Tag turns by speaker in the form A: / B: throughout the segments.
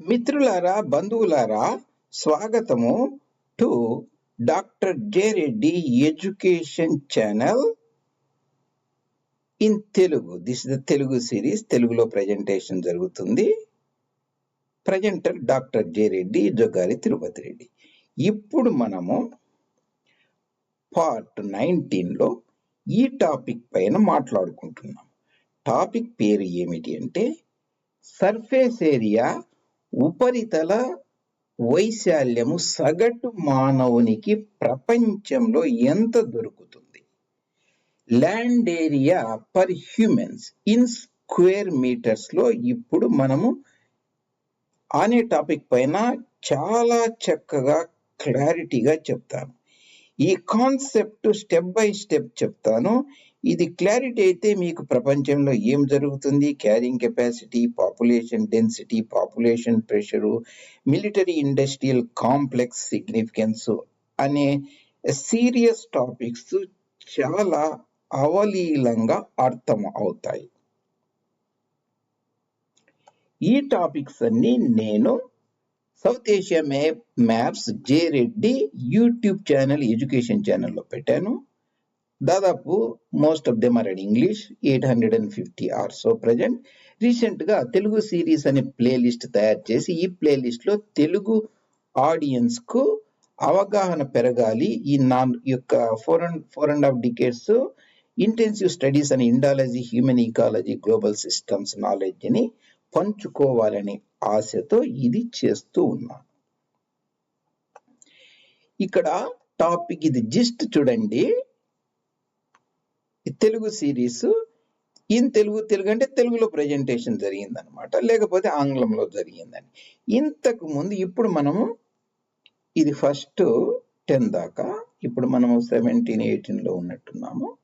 A: మిత్రులారా బంధువులారా స్వాగతము to doctor J Reddy education channel in Telugu. This the Telugu series తెలుగులో presentation జరుగుతుంది. Presenter doctor J Reddy Jogari Tirupati Reddy. ఇప్పుడు మనము part నైన్టీన్లో ఈ టాపిక్ పైన మాట్లాడుకుంటున్నాం. టాపిక్ పేరు ఏమిటి అంటే సర్ఫేస్ ఏరియా ఉపరితల వైశాల్యము సగటు మానవునికి ప్రపంచంలో ఎంత దొరుకుతుంది? Land area per humans in square మీటర్స్లో ఇప్పుడు మనము అనే టాపిక్ పైన చాలా చక్కగా క్లారిటీగా చెప్తాను. ఈ కాన్సెప్ట్ స్టెప్ బై స్టెప్ చెప్తాను. ఇది క్లారిటీ అయితే మీకు ప్రపంచంలో ఏం జరుగుతుంది? Carrying capacity population density population pressure military industrial complex significance అనే సీరియస్ టాపిక్స్ చాలా అవలీలంగా అర్థం అవుతాయి. ఈ టాపిక్స్ అన్ని నేను South Asia maps J Reddy YouTube channel education ఛానల్లో పెట్టాను. దాదాపు most of them are in English eight hundred and fifty or so present రీసెంట్గా తెలుగు సిరీస్ అనే ప్లేలిస్ట్ తయారు చేసి ఈ ప్లేలిస్ట్లో తెలుగు ఆడియన్స్కు అవగాహన పెరగాలి. ఈ నా యొక్క four and four and half decades intensive studies అని Indology human ecology global systems నాలెడ్జ్ని పంచుకోవాలనే ఆశతో ఇది చేస్తూ ఉన్నాను ఇక్కడ టాపిక్ ఇది. జిస్ట్ చూడండి. తెలుగు సిరీస్ ఇన్ తెలుగు తెలుగు అంటే తెలుగులో ప్రజెంటేషన్ జరిగిందనమాట లేకపోతే ఆంగ్లంలో జరిగిందని. ఇంతకు ముందు ఇప్పుడు మనము ఇది ఫస్ట్ టెన్ దాకా ఇప్పుడు మనము సెవెంటీన్ ఎయిటీన్లో ఉన్నట్టున్నాము.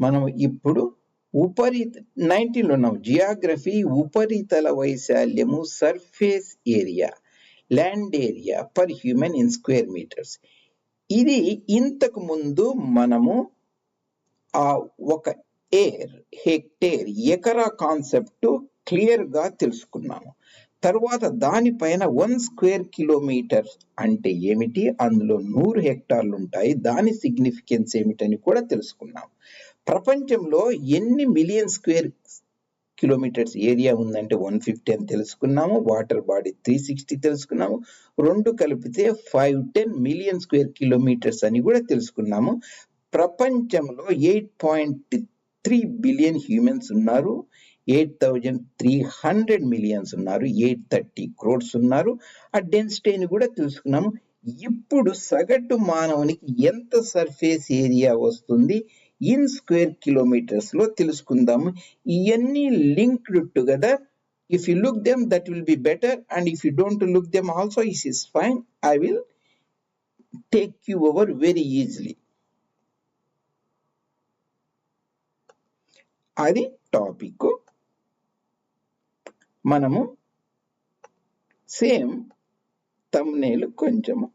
A: మనం ఇప్పుడు ఉపరి నైన్టీన్లో ఉన్నాము. జియాగ్రఫీ ఉపరితల వైశాల్యము surface area land area per human in square metres ఇది ఇంతకు ముందు మనము ఒక ఎయిర్ హెక్టేర్ ఎకరా కాన్సెప్ట్ క్లియర్గా తెలుసుకున్నాము. తర్వాత దానిపైన వన్ స్క్వేర్ కిలోమీటర్ అంటే ఏమిటి? అందులో నూరు హెక్టార్లు ఉంటాయి. దాని సిగ్నిఫికెన్స్ ఏమిటని కూడా తెలుసుకున్నాం. ప్రపంచంలో ఎన్ని మిలియన్ స్క్వేర్ కిలోమీటర్స్ ఏరియా ఉందంటే వన్ ఫిఫ్టీ అని తెలుసుకున్నాము. వాటర్ బాడీ త్రీ సిక్స్టీ తెలుసుకున్నాము. రెండు కలిపితే five ten million square kilometres అని కూడా తెలుసుకున్నాము. ప్రపంచంలో eight point three billion humans ఉన్నారు. Eight thousand three hundred millions ఉన్నారు. ఎయిట్ థర్టీ క్రోడ్స్ ఉన్నారు. ఆ డెన్సిటీని కూడా తెలుసుకున్నాము ఇప్పుడు సగటు మానవునికి ఎంత సర్ఫేస్ ఏరియా వస్తుంది? ఇన్ స్క్వేర్ కిలోమీటర్స్లో తెలుసుకుందాము. ఇవన్నీ linked together if you look them that will be better and if you don't look them also is is fine I will take you over very easily అది topic. మనము same thumbnail కొంచెము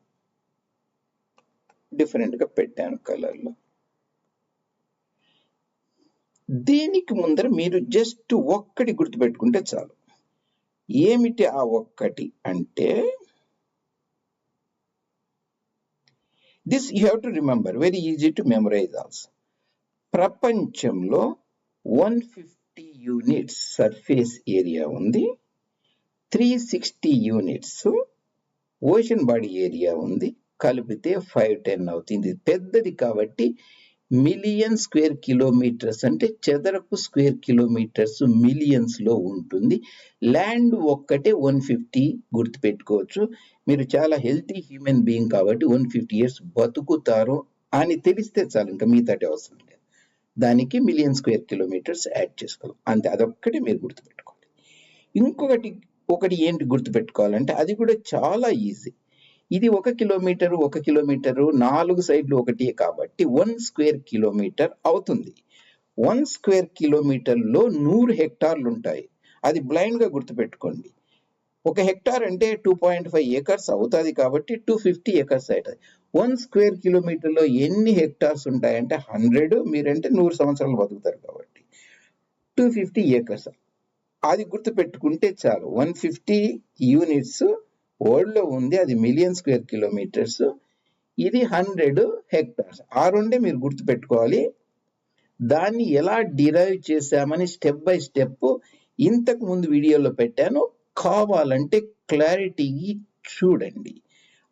A: డిఫరెంట్గా పెట్టాను కలర్లో. దీనికి ముందర మీరు జస్ట్ ఒక్కటి గుర్తుపెట్టుకుంటే చాలు. ఏమిటి ఆ ఒక్కటి అంటే this you have to remember very easy to memorise also ప్రపంచంలో one fifty units surface area ఉంది. Three sixty units ocean body area ఉంది. కలిపితే ఫైవ్ టెన్ అవుతుంది. పెద్దది కాబట్టి మిలియన్ స్క్వేర్ కిలోమీటర్స్ అంటే చదరపు స్క్వేర్ కిలోమీటర్స్ మిలియన్స్లో ఉంటుంది. ల్యాండ్ ఒక్కటే వన్ ఫిఫ్టీ గుర్తుపెట్టుకోవచ్చు. మీరు చాలా హెల్తీ హ్యూమన్ బీయింగ్ కాబట్టి వన్ ఫిఫ్టీ ఇయర్స్ బతుకుతారు అని తెలిస్తే చాలు ఇంకా మిగతాటి అవసరం దానికి మిలియన్ స్క్వేర్ కిలోమీటర్స్ యాడ్ చేసుకోవాలి. అంతే అదొక్కటి మీరు గుర్తుపెట్టుకోవాలి ఇంకొకటి ఒకటి ఏంటి గుర్తుపెట్టుకోవాలంటే అది కూడా చాలా ఈజీ ఇది ఒక కిలోమీటర్ ఒక కిలోమీటరు నాలుగు సైడ్లు ఒకటి కాబట్టి వన్ స్క్వేర్ కిలోమీటర్ అవుతుంది. వన్ స్క్వేర్ కిలోమీటర్లో నూరు హెక్టార్లు ఉంటాయి. అది బ్లైండ్గా గుర్తుపెట్టుకోండి. ఒక హెక్టార్ అంటే టూ పాయింట్ ఫైవ్ ఏకర్స్ అవుతుంది కాబట్టి టూ ఫిఫ్టీ ఏకర్స్ అవుతుంది వన్ స్క్వేర్ కిలోమీటర్లో ఎన్ని హెక్టార్స్ ఉంటాయంటే హండ్రెడ్ మీరంటే నూరు సంవత్సరాలు బతుకుతారు కాబట్టి. Two fifty acres. అది గుర్తు పెట్టుకుంటే చాలు. వన్ ఫిఫ్టీ యూనిట్స్ వరల్డ్లో ఉంది. అది మిలియన్ స్క్వేర్ కిలోమీటర్స్. ఇది హండ్రెడ్ హెక్టార్స్. ఆ రెండే మీరు గుర్తు పెట్టుకోవాలి దాన్ని ఎలా డిరైవ్ చేశామని స్టెప్ బై స్టెప్ ఇంతకు ముందు వీడియోలో పెట్టాను. కావాలంటే క్లారిటీ చూడండి.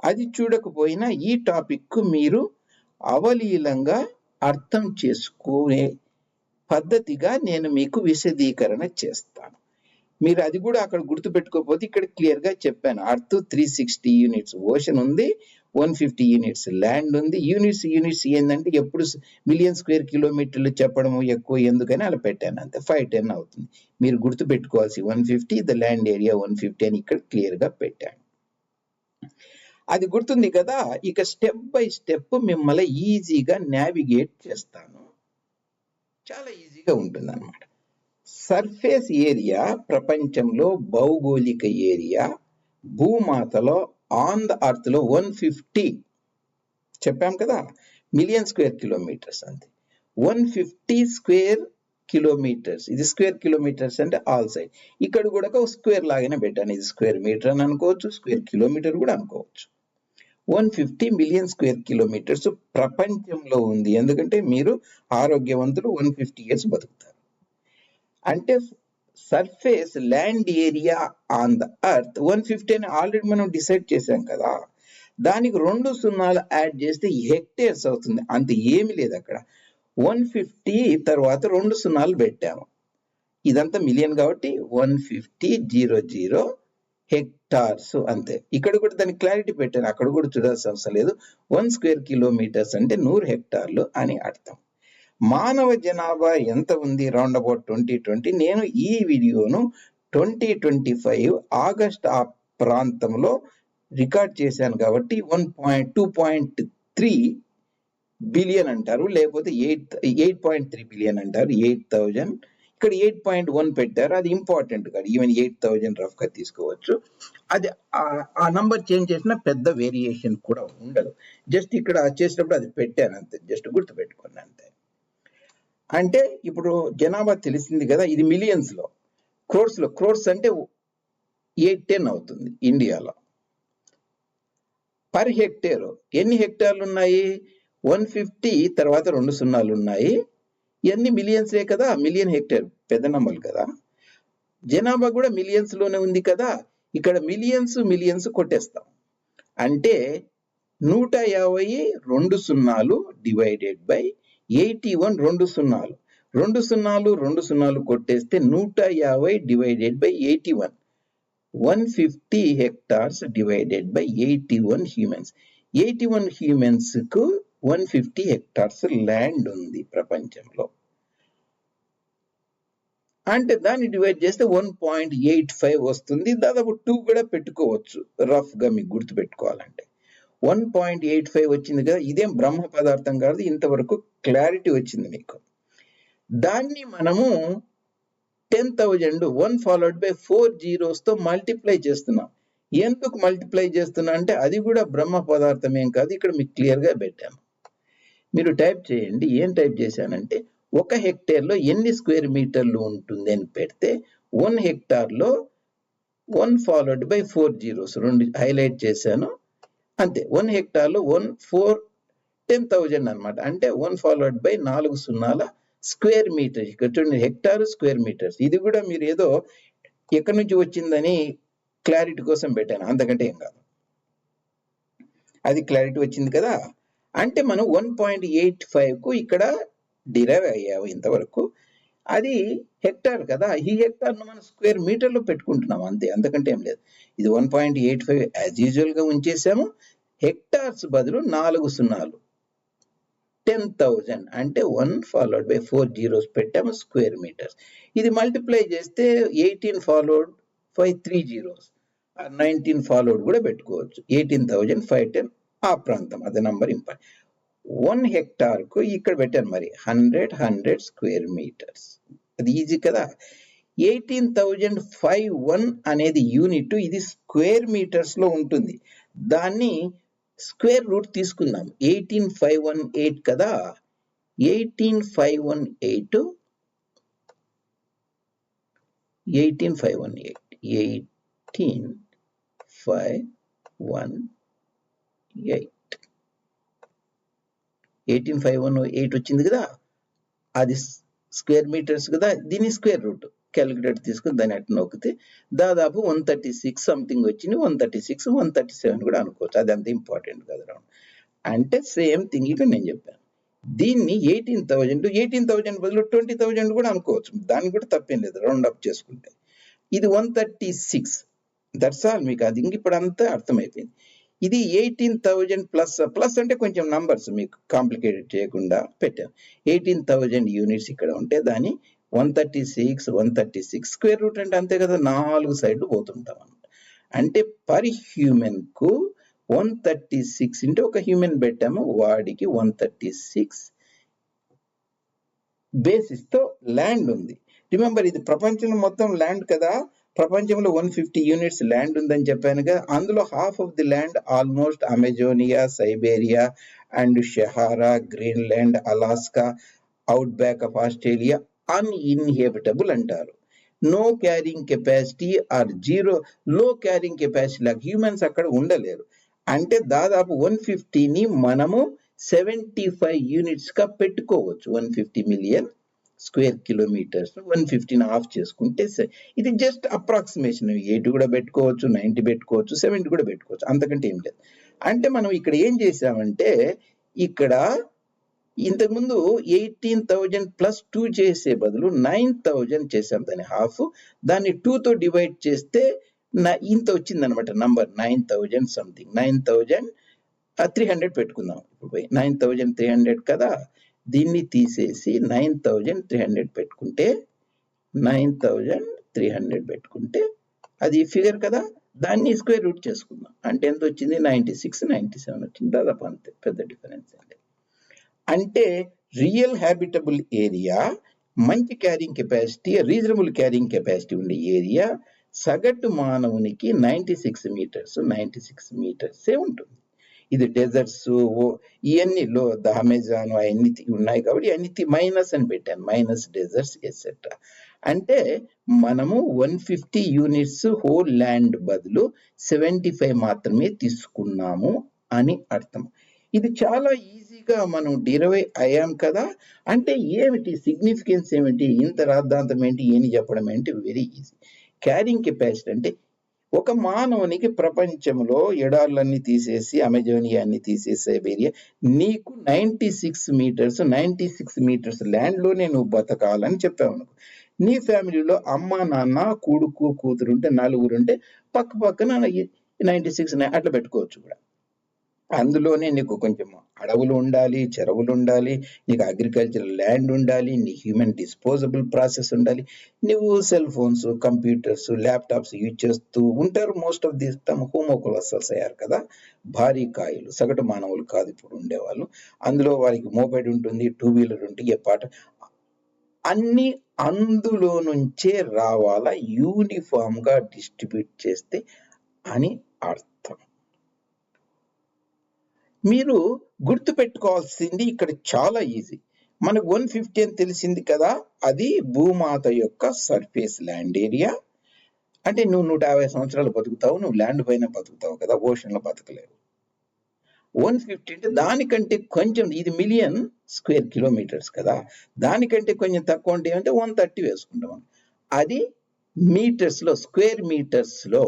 A: అది చూడకపోయినా ఈ టాపిక్ మీరు అవలీలంగా అర్థం చేసుకునే పద్ధతిగా నేను మీకు విశదీకరణ చేస్తాను. మీరు అది కూడా అక్కడ గుర్తుపెట్టుకోకపోతే ఇక్కడ క్లియర్గా చెప్పాను. Earth three sixty units ocean ఉంది వన్ ఫిఫ్టీ యూనిట్స్ ల్యాండ్ ఉంది. యూనిట్స్ యూనిట్స్ ఏంటంటే ఎప్పుడు మిలియన్ స్క్వేర్ కిలోమీటర్లు చెప్పడము ఎక్కువ ఎందుకని అలా పెట్టాను అంతే. ఫైవ్ టెన్ అవుతుంది. మీరు గుర్తుపెట్టుకోవాల్సి one fifty the land area one fifty అని ఇక్కడ క్లియర్గా పెట్టాను. అది గుర్తుంది కదా? ఇక స్టెప్ బై స్టెప్ మిమ్మల్ని ఈజీగా నావిగేట్ చేస్తాను. చాలా ఈజీగా ఉంటుంది అనమాట సర్ఫేస్ ఏరియా ప్రపంచంలో భౌగోళిక ఏరియా భూమాతలో ఆన్ ద అర్త్లో వన్ ఫిఫ్టీ చెప్పాం కదా? మిలియన్ స్క్వేర్ కిలోమీటర్స్ అంతే. వన్ ఫిఫ్టీ స్క్వేర్ కిలోమీటర్స్ ఇది స్క్వేర్ కిలోమీటర్స్ అంటే ఆల్ సైడ్ ఇక్కడ కూడా ఒక స్క్వేర్ లాగానే పెట్టాను. ఇది స్క్వేర్ మీటర్ అని అనుకోవచ్చు స్క్వేర్ కిలోమీటర్ కూడా అనుకోవచ్చు. One fifty million square kilometres ప్రపంచంలో ఉంది. ఎందుకంటే మీరు ఆరోగ్యవంతులు వన్ ఫిఫ్టీ ఇయర్స్ బతుకుతారు. అంటే surface land area on the earth one fifty అని ఆల్రెడీ మనం డిసైడ్ చేసాం కదా. దానికి రెండు సున్నాలు యాడ్ చేస్తే హెక్టేర్స్ అవుతుంది. అంత ఏమి లేదు అక్కడ. వన్ ఫిఫ్టీ తర్వాత రెండు సున్నాలు పెట్టాము. ఇదంతా మిలియన్ కాబట్టి one fifty zero zero hectares అంతే. ఇక్కడ కూడా దానికి క్లారిటీ పెట్టాను. అక్కడ కూడా చూడాల్సిన అవసరం లేదు. వన్ స్క్వేర్ కిలోమీటర్స్ అంటే నూరు హెక్టార్లు అని అర్థం. మానవ జనాభా ఎంత ఉంది? రౌండ్ అబౌట్ ట్వంటీ ట్వంటీ నేను ఈ వీడియోను ట్వంటీ ట్వంటీ ఫైవ్ ఆగస్ట్ ఆ ప్రాంతంలో రికార్డ్ చేశాను కాబట్టి one point two point three billion అంటారు. లేకపోతే eight eight point three billion అంటారు. ఎయిట్ థౌజండ్ ఇక్కడ ఎయిట్ పాయింట్ వన్ పెట్టారు. అది ఇంపార్టెంట్ కాదు. ఈవెన్ ఎయిట్ థౌజండ్ రఫ్గా తీసుకోవచ్చు. అది ఆ నంబర్ చేంజ్ చేసిన పెద్ద వేరియేషన్ కూడా ఉండదు. జస్ట్ ఇక్కడ చేసేటప్పుడు అది పెట్టాను అంతే. జస్ట్ గుర్తు పెట్టుకున్నాను అంతే. అంటే ఇప్పుడు జనాభా తెలిసింది కదా ఇది మిలియన్స్లో. క్రోర్స్లో. క్రోర్స్ అంటే ఎయిట్ టెన్ అవుతుంది ఇండియాలో పర్ హెక్టేర్ ఎన్ని హెక్టార్లు ఉన్నాయి? వన్ ఫిఫ్టీ తర్వాత రెండు సున్నాలు ఉన్నాయి. ఇవన్నీ మిలియన్సే కదా? Million hectare. పెద్ద నంబర్లు కదా? జనాభా కూడా మిలియన్స్లోనే ఉంది కదా? ఇక్కడ మిలియన్స్ మిలియన్స్ కొట్టేస్తాం. అంటే నూట యాభై రెండు సున్నాలు డివైడెడ్ బై ఎయిటీ వన్ రెండు సున్నాలు. రెండు సున్నాలు రెండు సున్నాలు కొట్టేస్తే నూట యాభై divided by eighty one. One fifty hectares divided by eighty one humans. Eighty one హ్యూమెన్స్కు one fifty hectares land ఉంది ప్రపంచంలో. అంటే దాన్ని డివైడ్ చేస్తే వన్ పాయింట్ ఎయిట్ ఫైవ్ వస్తుంది. దాదాపు టూ కూడా పెట్టుకోవచ్చు. రఫ్గా మీకు గుర్తు పెట్టుకోవాలంటే వన్ పాయింట్ ఎయిట్ ఫైవ్ వచ్చింది కదా ఇదేం బ్రహ్మ పదార్థం కాదు ఇంతవరకు క్లారిటీ వచ్చింది మీకు. దాన్ని మనము ten thousand one followed by four జీరోస్తో multiply చేస్తున్నాం. ఎందుకు మల్టిప్లై చేస్తున్నా అంటే అది కూడా బ్రహ్మ పదార్థం ఏం కాదు ఇక్కడ మీకు క్లియర్గా పెట్టాము. మీరు టైప్ చేయండి. ఏం టైప్ చేశానంటే ఒక హెక్టేర్లో ఎన్ని స్క్వేర్ మీటర్లు ఉంటుంది అని పెడితే one హెక్టార్లో one followed by four zeros. రెండు హైలైట్ చేశాను. అంతే. వన్ హెక్టార్లో వన్ ఫోర్ టెన్ థౌజండ్ అనమాట అంటే వన్ ఫాలోడ్ బై నాలుగు సున్నాల స్క్వేర్ మీటర్. ఇక్కడ చూడండి హెక్టార్ స్క్వేర్ మీటర్స్. ఇది కూడా మీరు ఏదో ఎక్కడి నుంచి వచ్చిందని క్లారిటీ కోసం పెట్టాను. అంతకంటే ఏం కాదు. అది క్లారిటీ వచ్చింది కదా? అంటే మనం వన్ పాయింట్ ఎయిట్ ఫైవ్కు ఇక్కడ డిరైవ్ అయ్యాము ఇంతవరకు. అది హెక్టార్ కదా. ఈ హెక్టార్ను మనం స్క్వేర్ మీటర్లో పెట్టుకుంటున్నాం అంతే. అంతకంటే ఏం లేదు. ఇది one point eight five as యూజువల్గా ఉంచేసాము. హెక్టార్స్ బదులు నాలుగు సున్నాలు. టెన్ థౌజండ్ అంటే one followed by four zeros పెట్టాము స్క్వేర్ మీటర్స్ ఇది మల్టిప్లై చేస్తే eighteen followed five three zeros nineteen followed కూడా పెట్టుకోవచ్చు. ఎయిటీన్ థౌజండ్ ఫైవ్ టెన్ ఆ ప్రాంతం. అదే నంబర్ ఇంపార్టెంట్ వన్ హెక్టార్కు ఇక్కడ పెట్టారు మరి. హండ్రెడ్ హండ్రెడ్ స్క్వేర్ మీటర్స్ అది ఈజీ కదా? ఎయిటీన్ థౌజండ్ ఫైవ్ వన్ అనేది యూనిట్ ఇది స్క్వేర్ మీటర్స్లో ఉంటుంది. దాన్ని స్క్వేర్ రూట్ తీసుకుందాం. ఎయిటీన్ ఫైవ్ వన్ ఎయిట్ కదా? Eighteen five one eight eighteen five one eight eighteen five one eight. Eighteen five one eight వచ్చింది కదా అది స్క్వేర్ మీటర్స్ కదా దీని స్క్వేర్ రూట్. క్యాలిక్యులేటర్ తీసుకుని దాన్ని అట్లా నొక్కితే దాదాపు వన్ థర్టీ సిక్స్ సంథింగ్ వచ్చింది one thirty six one thirty seven కూడా అనుకోవచ్చు. అది అంత ఇంపార్టెంట్ కదా రౌండ్. అంటే సేమ్ థింగ్ ఇక్కడ నేను చెప్పాను. దీన్ని ఎయిటీన్ థౌజండ్ ఎయిటీన్ థౌజండ్ బదులు ట్వంటీ థౌజండ్ కూడా అనుకోవచ్చు. దానికి కూడా తప్పేం లేదు రౌండ్ అప్ చేసుకుంటే. ఇది one thirty six. That's all మీకు అది ఇంక ఇప్పుడు అంతా అర్థమైపోయింది. ఇది ఎయిటీన్ థౌజండ్ ప్లస్ ప్లస్ అంటే కొంచెం నంబర్స్ మీకు కాంప్లికేటెడ్ చేయకుండా పెట్టాం. ఎయిటీన్ థౌజండ్ యూనిట్స్ ఇక్కడ ఉంటే దాని one thirty six one thirty six square root అంటే అంతే కదా నాలుగు సైడ్లు పోతుంటాం అనమాట అంటే పర్ హ్యూమన్కు వన్ థర్టీ సిక్స్ అంటే ఒక హ్యూమన్ పెట్టాము వాడికి వన్ థర్టీ సిక్స్ బేసిస్తో ల్యాండ్ ఉంది. రిమెంబర్ ఇది ప్రపంచం మొత్తం ల్యాండ్ కదా. ప్రపంచంలో వన్ ఫిఫ్టీ యూనిట్స్ ల్యాండ్ ఉందని చెప్పానుగా అందులో half of the land almost Amazonia Siberia and Sahara Greenland Alaska outback of Australia uninhabitable అంటారు. No carrying capacity or zero low carrying capacity లాగా హ్యూమన్స్ అక్కడ ఉండలేరు. అంటే దాదాపు వన్ ఫిఫ్టీని మనము సెవెంటీ ఫైవ్ యూనిట్స్గా పెట్టుకోవచ్చు. One fifty million square kilometres one fifteen half చేసుకుంటే ఇది జస్ట్ అప్రాక్సిమేషన్ ఎయిట్ కూడా పెట్టుకోవచ్చు నైన్టీ పెట్టుకోవచ్చు సెవెంటీ కూడా పెట్టుకోవచ్చు అంతకంటే ఏం లేదు. అంటే మనం ఇక్కడ ఏం చేసామంటే ఇక్కడ ఇంతకుముందు ఎయిటీన్ థౌజండ్ ప్లస్ టూ చేసే బదులు నైన్ థౌజండ్ చేసాం దాని హాఫ్. దాన్ని టూతో తో డివైడ్ చేస్తే ఇంత వచ్చింది అనమాట number nine thousand something nine thousand three hundred పెట్టుకుందాం. ఇప్పుడు నైన్ థౌజండ్ త్రీ హండ్రెడ్ కదా? దీన్ని తీసేసి నైన్ థౌజండ్ త్రీ హండ్రెడ్ పెట్టుకుంటే నైన్ థౌజండ్ త్రీ హండ్రెడ్ పెట్టుకుంటే అది ఫిగర్ కదా? దాన్ని స్క్వేర్ రూట్ చేసుకుందాం. అంటే ఎంత వచ్చింది? నైంటీ సిక్స్ నైంటీ సెవెన్ వచ్చింది. దాదాపు అంతే పెద్ద డిఫరెన్స్ అండి అంటే రియల్ హ్యాబిటబుల్ ఏరియా మంచి carrying capacity reasonable carrying capacity ఉండే ఏరియా సగటు మానవునికి ninety six metres ninety six మీటర్సే ఉంటుంది? ఇది డెజర్ట్స్ ఇవన్నీ లో ద అమెజాన్ అవన్నీ ఉన్నాయి కాబట్టి అన్ని మైనస్ అని పెట్టాను. మైనస్ డెజర్ట్స్ ఎట్సెట్రా అంటే మనము one fifty units whole land బదులు సెవెంటీ ఫైవ్ మాత్రమే తీసుకున్నాము అని అర్థం. ఇది చాలా ఈజీగా మనం డిరైవ్ అయ్యాం కదా. అంటే ఏమిటి సిగ్నిఫికెన్స్ ఏమిటి? ఇంత రాద్ధాంతం ఏంటి? ఏని చెప్పడం ఏంటి? వెరీ ఈజీ క్యారింగ్ కెపాసిటీ అంటే ఒక మానవునికి ప్రపంచంలో ఎడార్లన్నీ తీసేసి అమెజోనియాన్ని తీసేసి సైబేరియా నీకు ninety six metres ninety six metres ల్యాండ్లోనే నువ్వు బతకాలని చెప్పావు అనుకో. నీ ఫ్యామిలీలో అమ్మ నాన్న కొడుకు కూతురు ఉంటే నలుగురు పక్క పక్కన నైంటీ సిక్స్ అట్లా పెట్టుకోవచ్చు కూడా. అందులోనే నీకు కొంచెం అడవులు ఉండాలి చెరువులు ఉండాలి నీకు అగ్రికల్చర్ ల్యాండ్ ఉండాలి నీ హ్యూమన్ డిస్పోజబుల్ ప్రాసెస్ ఉండాలి. నువ్వు cell phones computers laptops use చేస్తూ ఉంటారు. మోస్ట్ ఆఫ్ ది తమ హోమోకొలసల్స్ అయ్యారు కదా. భారీ కాయలు సగటు మానవులు కాదు ఇప్పుడు ఉండేవాళ్ళు. అందులో వారికి మోబైల్ ఉంటుంది టూ వీలర్ ఉంటుంది ఏ పాట? అన్ని అందులో నుంచే రావాలా? యూనిఫామ్గా డిస్ట్రిబ్యూట్ చేస్తే అని అర్థం. మీరు గుర్తు పెట్టుకోవాల్సింది ఇక్కడ చాలా ఈజీ మనకు వన్ ఫిఫ్టీ అని తెలిసింది కదా అది భూమాత యొక్క సర్ఫేస్ ల్యాండ్ ఏరియా అంటే నువ్వు నూట యాభై సంవత్సరాలు బతుకుతావు నువ్వు ల్యాండ్ పైన బతుకుతావు కదా ఓషన్లో బతకలేవు. వన్ ఫిఫ్టీ అంటే దానికంటే కొంచెం ఇది మిలియన్ స్క్వేర్ కిలోమీటర్స్ కదా దానికంటే కొంచెం తక్కువ అంటే అంటే వన్ థర్టీ వేసుకుంటాం అది మీటర్స్లో square మీటర్స్లో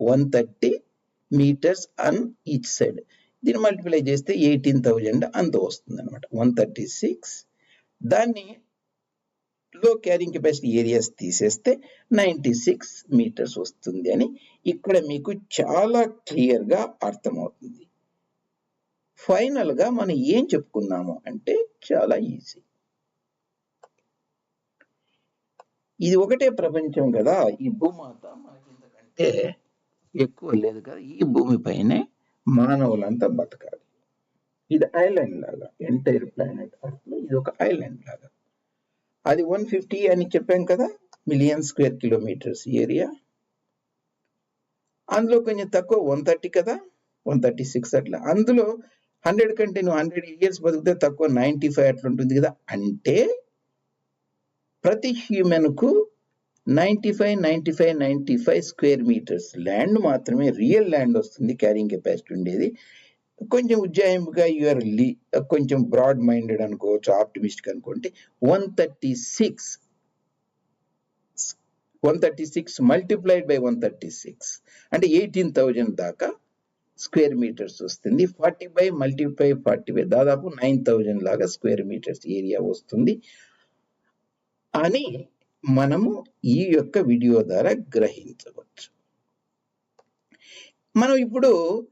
A: one thirty metres on each side దీన్ని మల్టిప్లై చేస్తే ఎయిటీన్ థౌజండ్ అంత వస్తుంది అనమాట వన్ థర్టీ సిక్స్ దాన్ని లో క్యారింగ్ కెపాసిటీ ఏరియాస్ తీసేస్తే నైంటీ సిక్స్ మీటర్స్ వస్తుంది అని ఇక్కడ మీకు చాలా క్లియర్గా అర్థమవుతుంది. ఫైనల్గా మనం ఏం చెప్పుకున్నాము అంటే చాలా ఈజీ ఇది ఒకటే ప్రపంచం కదా ఈ భూమాత మనకి ఎందుకంటే ఎక్కువ లేదు కదా ఈ భూమిపైనే మానవులంతా బతకాలి. ఇది ఐలాండ్ లాగా ఎంటైర్ ప్లానెట్ అర్త్లో ఇది ఒక ఐలాండ్ లాగా. అది వన్ ఫిఫ్టీ అని చెప్పాం కదా మిలియన్ స్క్వేర్ కిలోమీటర్స్ ఏరియా. అందులో కొంచెం తక్కువ వన్ థర్టీ కదా వన్ థర్టీ సిక్స్ అట్లా. అందులో హండ్రెడ్ కంటే నువ్వు హండ్రెడ్ ఇయర్స్ బతికితే తక్కువ నైంటీ ఫైవ్ అట్లా ఉంటుంది కదా. అంటే ప్రతి హ్యూమెన్కు ninety five ninety five ninety five square metres. Land మాత్రమే రియల్ ల్యాండ్ వస్తుంది క్యారింగ్ కెపాసిటీ ఉండేది. కొంచెం ఉజ్జాయింపుగా యువర్ లీ కొంచెం బ్రాడ్ మైండెడ్ అనుకోవచ్చు ఆప్టిమిస్టిక్ అనుకుంటే one thirty six one thirty six multiplied by one thirty six అంటే ఎయిటీన్ థౌజండ్ దాకా స్క్వేర్ మీటర్స్ వస్తుంది. Forty by multiply forty by దాదాపు నైన్ థౌజండ్ లాగా స్క్వేర్ మీటర్స్ ఏరియా వస్తుంది. అని మనము ఈ యొక్క వీడియో ద్వారా గ్రహించవచ్చు. మనం ఇప్పుడు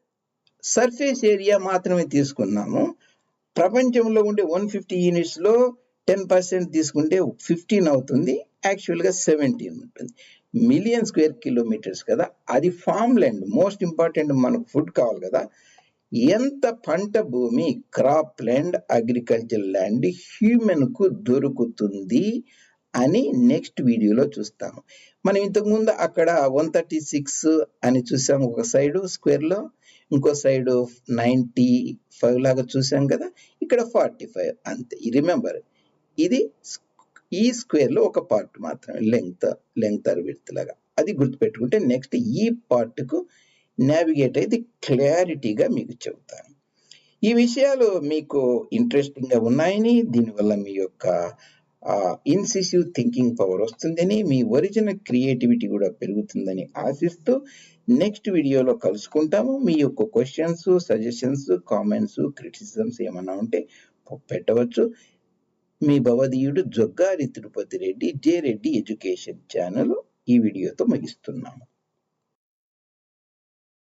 A: సర్ఫేస్ ఏరియా మాత్రమే తీసుకున్నాము. ప్రపంచంలో ఉండే వన్ ఫిఫ్టీ యూనిట్స్లో టెన్ పర్సెంట్ తీసుకుంటే ఫిఫ్టీన్ అవుతుంది. యాక్చువల్గా సెవెంటీన్ ఉంటుంది. మిలియన్ స్క్వేర్ కిలోమీటర్స్ కదా. అది ఫామ్ ల్యాండ్. మోస్ట్ ఇంపార్టెంట్ మనకు ఫుడ్ కావాలి కదా. ఎంత పంట భూమి క్రాప్ ల్యాండ్ అగ్రికల్చర్ ల్యాండ్ హ్యూమెన్కు దొరుకుతుంది? అని నెక్స్ట్ వీడియోలో చూస్తాము. మనం ఇంతకుముందు అక్కడ వన్ థర్టీ సిక్స్ అని చూసాము ఒక సైడు స్క్వేర్లో ఇంకో సైడు నైంటీ ఫైవ్ లాగా చూసాం కదా ఇక్కడ ఫార్టీ ఫైవ్ అంతే రిమెంబర్ ఇది ఈ స్క్వేర్లో ఒక పార్ట్ మాత్రమే లెంగ్త్ లెంగ్త్ ఆర్ విడ్త్ లాగా. అది గుర్తుపెట్టుకుంటే నెక్స్ట్ ఈ పార్ట్కు నావిగేట్ అయితే క్లారిటీగా మీకు చెబుతాను. ఈ విషయాలు మీకు ఇంట్రెస్టింగ్గా ఉన్నాయని దీనివల్ల మీ యొక్క ఇన్సిసివ్ థింకింగ్ పవర్ వస్తుందని మీ ఒరిజినల్ క్రియేటివిటీ కూడా పెరుగుతుందని ఆశిస్తూ నెక్స్ట్ వీడియోలో కలుసుకుంటాము. మీ యొక్క క్వశ్చన్స్ సజెషన్స్ కామెంట్స్ క్రిటిసిజమ్స్ ఏమన్నా ఉంటే పెట్టవచ్చు. మీ భవదీయుడు Joggari Tirupati Reddy J Reddy education channel ఈ వీడియోతో ముగిస్తున్నాము.